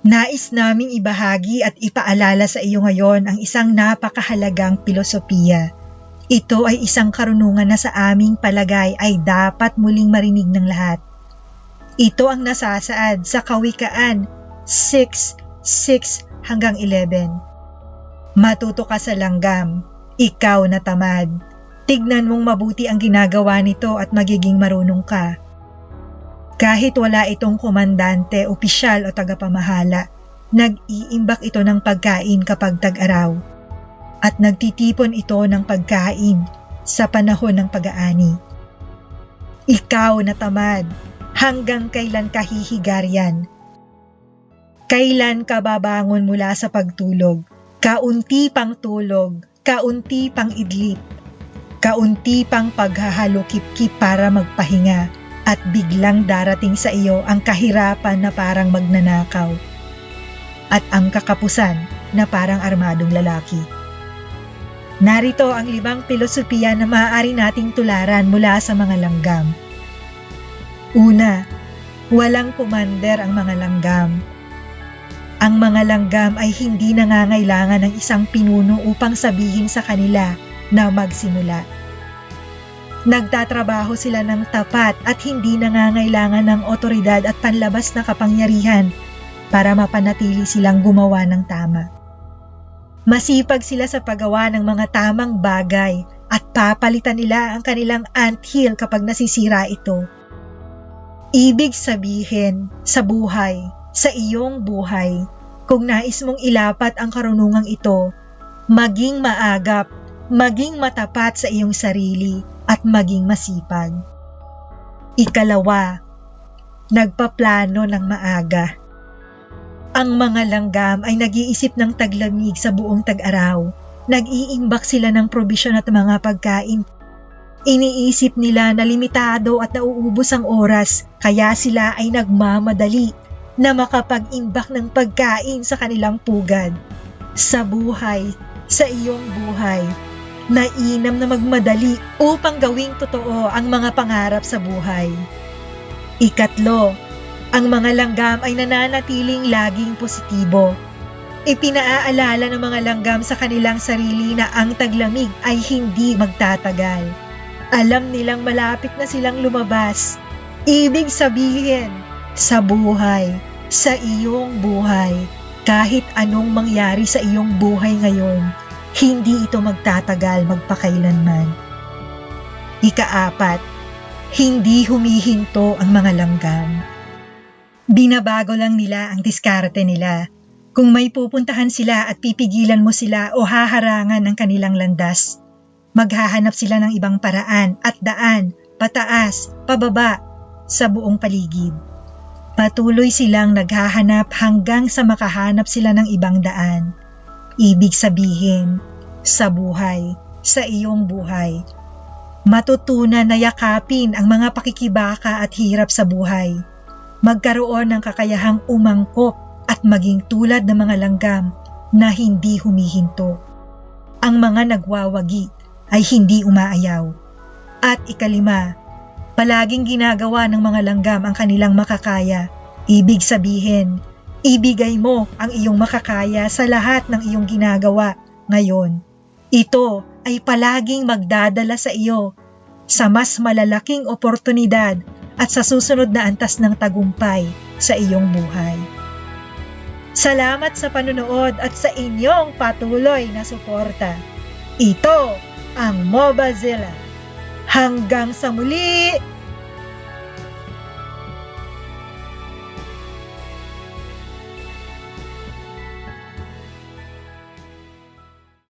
Nais naming ibahagi at ipaalala sa iyo ngayon ang isang napakahalagang filosofiya. Ito ay isang karunungan na sa aming palagay ay dapat muling marinig ng lahat. Ito ang nasasaad sa Kawikaan 6, 6 hanggang 11. Matuto ka sa langgam, ikaw na tamad. Tignan mong mabuti ang ginagawa nito at magiging marunong ka. Kahit wala itong komandante, opisyal o tagapamahala, nag-iimbak ito ng pagkain kapag tag-araw. At nagtitipon ito ng pagkain sa panahon ng pag-aani. Ikaw na tamad, hanggang kailan ka hihigaryan? Kailan ka babangon mula sa pagtulog? Kaunti pang tulog, kaunti pang idlip, kaunti pang paghahalukip-kip para magpahinga at biglang darating sa iyo ang kahirapan na parang magnanakaw at ang kakapusan na parang armadong lalaki. Narito ang limang filosofiya na maaari nating tularan mula sa mga langgam. Una, walang commander ang mga langgam. Ang mga langgam ay hindi nangangailangan ng isang pinuno upang sabihin sa kanila na magsimula. Nagtatrabaho sila ng tapat at hindi nangangailangan ng otoridad at panlabas na kapangyarihan para mapanatili silang gumawa ng tama. Masipag sila sa paggawa ng mga tamang bagay at papalitan nila ang kanilang anthill kapag nasisira ito. Ibig sabihin, sa buhay, sa iyong buhay, kung nais mong ilapat ang karunungang ito, maging maagap, maging matapat sa iyong sarili, at maging masipag. Ikalawa, nagpaplano ng maaga. Ang mga langgam ay nag-iisip ng taglamig sa buong tag-araw. Nag-iimbak sila ng probisyon at mga pagkain. Iniisip nila na limitado at nauubos ang oras, kaya sila ay nagmamadali na makapag-imbak ng pagkain sa kanilang pugad. Sa buhay, sa iyong buhay, nainam na magmadali upang gawing totoo ang mga pangarap sa buhay. Ikatlo, ang mga langgam ay nananatiling laging positibo. Ipinaaalala ng mga langgam sa kanilang sarili na ang taglamig ay hindi magtatagal. Alam nilang malapit na silang lumabas. Ibig sabihin, sa buhay, sa iyong buhay, kahit anong mangyari sa iyong buhay ngayon, hindi ito magtatagal magpakailanman. Ikaapat, hindi humihinto ang mga langgam. Binabago lang nila ang diskarte nila. Kung may pupuntahan sila at pipigilan mo sila o haharangan ng kanilang landas, maghahanap sila ng ibang paraan at daan, pataas, pababa, sa buong paligid. Patuloy silang naghahanap hanggang sa makahanap sila ng ibang daan. Ibig sabihin, sa buhay, sa iyong buhay, matutunan na yakapin ang mga pakikibaka at hirap sa buhay. Magkaroon ng kakayahang umangkop at maging tulad ng mga langgam na hindi humihinto. Ang mga nagwawagi ay hindi umaayaw. At ikalima, palaging ginagawa ng mga langgam ang kanilang makakaya. Ibig sabihin, ibigay mo ang iyong makakaya sa lahat ng iyong ginagawa ngayon. Ito ay palaging magdadala sa iyo sa mas malalaking oportunidad at sa susunod na antas ng tagumpay sa iyong buhay. Salamat sa panunood at sa inyong patuloy na suporta. Ito ang Mobazilla. Hanggang sa muli!